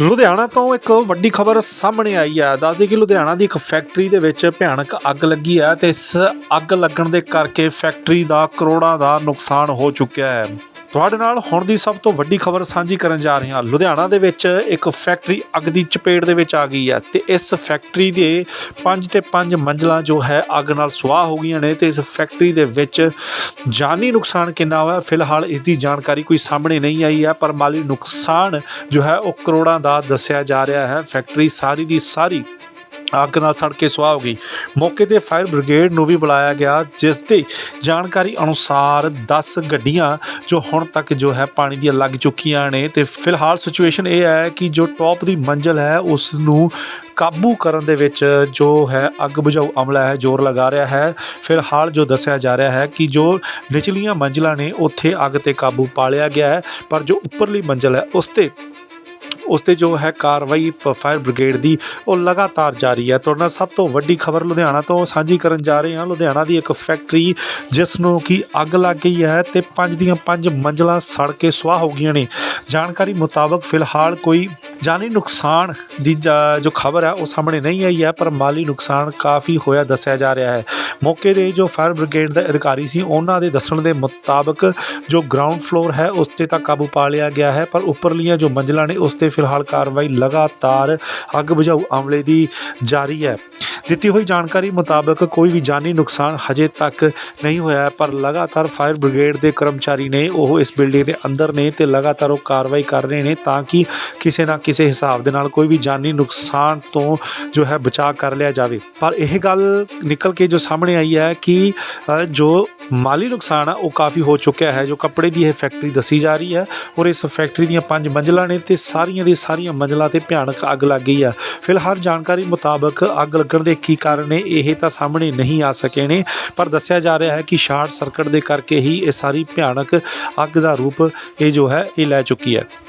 ਲੁਧਿਆਣਾ ਤੋਂ ਇੱਕ ਵੱਡੀ ਖਬਰ ਸਾਹਮਣੇ ਆਈ ਹੈ। ਦੱਸਦੇ ਕਿ ਲੁਧਿਆਣਾ ਦੀ ਇੱਕ ਫੈਕਟਰੀ ਦੇ ਵਿੱਚ ਭਿਆਨਕ ਅੱਗ ਲੱਗੀ ਹੈ ਤੇ ਇਸ ਅੱਗ ਲੱਗਣ ਦੇ ਕਰਕੇ ਫੈਕਟਰੀ ਦਾ ਕਰੋੜਾਂ ਦਾ ਨੁਕਸਾਨ ਹੋ ਚੁੱਕਿਆ ਹੈ। ਤੁਹਾਡੇ ਨਾਲ ਹੁਣ ਦੀ ਸਭ ਤੋਂ ਵੱਡੀ ਖਬਰ ਸਾਂਝੀ ਕਰਨ ਜਾ ਰਹੇ ਹਾਂ। ਲੁਧਿਆਣਾ ਦੇ ਵਿੱਚ ਇੱਕ ਫੈਕਟਰੀ ਅੱਗ ਦੀ ਚਪੇਟ ਦੇ ਵਿੱਚ ਆ ਗਈ ਹੈ ਤੇ ਇਸ ਫੈਕਟਰੀ ਦੇ 5 ਤੇ 5 ਮੰਜ਼ਲਾਂ ਜੋ ਹੈ ਅੱਗ ਨਾਲ ਸੁਆਹ ਹੋ ਗਈਆਂ ਨੇ ਤੇ ਇਸ ਫੈਕਟਰੀ ਦੇ ਵਿੱਚ ਜਾਨੀ ਨੁਕਸਾਨ ਕਿੰਨਾ ਹੋਇਆ? ਫਿਲਹਾਲ ਇਸ ਦੀ ਜਾਣਕਾਰੀ ਕੋਈ ਸਾਹਮਣੇ ਨਹੀਂ ਆਈ ਹੈ, ਪਰ ਮਾਲੀ ਨੁਕਸਾਨ ਜੋ ਹੈ ਉਹ ਕਰੋੜਾਂ ਦਾ ਦੱਸਿਆ ਜਾ ਰਿਹਾ ਹੈ। ਫੈਕਟਰੀ ਸਾਰੀ ਦੀ ਸਾਰੀ ਅੱਗ ਨਾਲ ਸੜ ਕੇ ਸੁਆਹ ਹੋ ਗਈ। ਮੌਕੇ ਤੇ ਫਾਇਰ ਬ੍ਰਿਗੇਡ ਨੂੰ ਵੀ ਬੁਲਾਇਆ ਗਿਆ, ਜਿਸ ਤੇ ਜਾਣਕਾਰੀ ਅਨੁਸਾਰ 10 ਗੱਡੀਆਂ ਜੋ ਹੁਣ ਤੱਕ ਜੋ ਹੈ ਪਾਣੀ ਦੀਆਂ ਲੱਗ ਚੁੱਕੀਆਂ ਨੇ। ਤੇ ਫਿਲਹਾਲ ਸਿਚੁਏਸ਼ਨ ਇਹ ਹੈ ਕਿ ਜੋ ਟੌਪ ਦੀ ਮੰਜ਼ਲ ਹੈ ਉਸ ਨੂੰ ਕਾਬੂ ਕਰਨ ਦੇ ਵਿੱਚ ਜੋ ਹੈ ਅੱਗ ਬੁਝਾਊ ਅਮਲਾ ਹੈ, ਜ਼ੋਰ ਲਗਾ ਰਿਹਾ ਹੈ। ਫਿਲਹਾਲ ਜੋ ਦੱਸਿਆ ਜਾ ਰਿਹਾ ਹੈ ਕਿ ਜੋ ਨਿਚਲੀਆਂ ਮੰਜ਼ਲਾਂ ਨੇ, ਉੱਥੇ ਅੱਗ ਤੇ ਕਾਬੂ ਪਾ ਲਿਆ ਗਿਆ ਹੈ, ਪਰ ਜੋ ਉੱਪਰਲੀ ਮੰਜ਼ਲ ਹੈ, ਉਸ ਤੇ ਉਸ ਤੇ ਜੋ ਹੈ ਕਾਰਵਾਈ ਫਾਇਰ ਬ੍ਰਿਗੇਡ ਦੀ, ਉਹ ਲਗਾਤਾਰ ਜਾਰੀ ਹੈ। ਤੁਹਾਡੇ ਨਾਲ ਸਭ ਤੋਂ ਵੱਡੀ ਖਬਰ ਲੁਧਿਆਣਾ ਤੋਂ ਸਾਂਝੀ ਕਰਨ ਜਾ ਰਹੇ ਹਾਂ। ਲੁਧਿਆਣਾ ਦੀ ਇੱਕ ਫੈਕਟਰੀ ਜਿਸ ਨੂੰ ਕਿ ਅੱਗ ਲੱਗ ਗਈ ਹੈ ਤੇ ਪੰਜ ਦੀਆਂ ਪੰਜ ਮੰਜ਼ਲਾਂ ਸੜ ਕੇ ਸੁਆਹ ਹੋ ਗਈਆਂ ਨੇ। ਜਾਣਕਾਰੀ ਮੁਤਾਬਕ ਫਿਲਹਾਲ ਕੋਈ ਜਾਨੀ ਨੁਕਸਾਨ ਦੀ ਜਾ- ਜੋ ਖਬਰ ਹੈ, ਉਹ ਸਾਹਮਣੇ ਨਹੀਂ ਆਈ ਹੈ, ਪਰ ਮਾਲੀ ਨੁਕਸਾਨ ਕਾਫੀ ਹੋਇਆ ਦੱਸਿਆ ਜਾ ਰਿਹਾ ਹੈ। ਮੌਕੇ ਦੇ ਜੋ ਫਾਇਰ ਬ੍ਰਿਗੇਡ ਦੇ ਅਧਿਕਾਰੀ ਸੀ, ਉਹਨਾਂ ਦੇ ਦੱਸਣ ਦੇ ਮੁਤਾਬਕ ਜੋ ਗਰਾਊਂਡ ਫਲੋਰ ਹੈ, ਉਸ ਤੇ ਤਾਂ ਕਾਬੂ ਪਾ ਲਿਆ ਗਿਆ ਹੈ, ਪਰ ਉੱਪਰਲੀਆਂ ਜੋ ਮੰਜ਼ਲਾਂ ਨੇ, ਉਸ ਤੇ ਫਿਲਹਾਲ ਕਾਰਵਾਈ ਲਗਾਤਾਰ ਅੱਗ ਬੁਝਾਊ ਅਮਲੇ ਦੀ ਜਾਰੀ ਹੈ। ਦਿੱਤੀ ਹੋਈ ਜਾਣਕਾਰੀ ਮੁਤਾਬਕ ਕੋਈ ਵੀ ਜਾਨੀ ਨੁਕਸਾਨ ਹਜੇ ਤੱਕ ਨਹੀਂ ਹੋਇਆ ਪਰ ਲਗਾਤਾਰ ਫਾਇਰ ਬ੍ਰਿਗੇਡ ਦੇ ਕਰਮਚਾਰੀ ਨੇ ਉਹ ਇਸ ਬਿਲਡਿੰਗ ਦੇ ਅੰਦਰ ਨੇ ਤੇ ਲਗਾਤਾਰ ਉਹ ਕਾਰਵਾਈ ਕਰ ਰਹੇ ਨੇ ਤਾਂ ਕਿ ਕਿਸੇ ਨਾ ਕਿਸੇ ਕਿਸੇ ਹਿਸਾਬ ਦੇ ਨਾਲ ਕੋਈ ਵੀ ਜਾਨੀ ਨੁਕਸਾਨ ਤੋਂ ਜੋ ਹੈ ਬਚਾਅ ਕਰ ਲਿਆ ਜਾਵੇ। ਪਰ ਇਹ ਗੱਲ ਨਿਕਲ ਕੇ ਜੋ ਸਾਹਮਣੇ ਆਈ ਹੈ ਕਿ ਜੋ ਮਾਲੀ ਨੁਕਸਾਨ ਆ, ਉਹ ਕਾਫੀ ਹੋ ਚੁੱਕਿਆ ਹੈ। ਜੋ ਕੱਪੜੇ ਦੀ ਇਹ ਫੈਕਟਰੀ ਦੱਸੀ ਜਾ ਰਹੀ ਹੈ ਔਰ ਇਸ ਫੈਕਟਰੀ ਦੀਆਂ ਪੰਜ ਮੰਜ਼ਲਾਂ ਨੇ ਤੇ ਸਾਰੀਆਂ ਦੀ ਸਾਰੀਆਂ ਮੰਜ਼ਲਾਂ ਤੇ ਭਿਆਨਕ ਅੱਗ ਲੱਗ ਗਈ ਆ। ਫਿਲਹਾਲ ਜਾਣਕਾਰੀ ਮੁਤਾਬਕ ਅੱਗ ਲੱਗਣ ਦੇ ਕੀ ਕਾਰਨ ਨੇ, ਇਹ ਤਾਂ ਸਾਹਮਣੇ ਨਹੀਂ ਆ ਸਕੇ ਨੇ, ਪਰ ਦੱਸਿਆ ਜਾ ਰਿਹਾ ਹੈ ਕਿ ਸ਼ਾਰਟ ਸਰਕਟ ਦੇ ਕਰਕੇ ਹੀ ਇਹ ਸਾਰੀ ਭਿਆਨਕ ਅੱਗ ਦਾ ਰੂਪ ਇਹ ਜੋ ਹੈ, ਇਹ ਲੈ ਚੁੱਕੀ ਹੈ।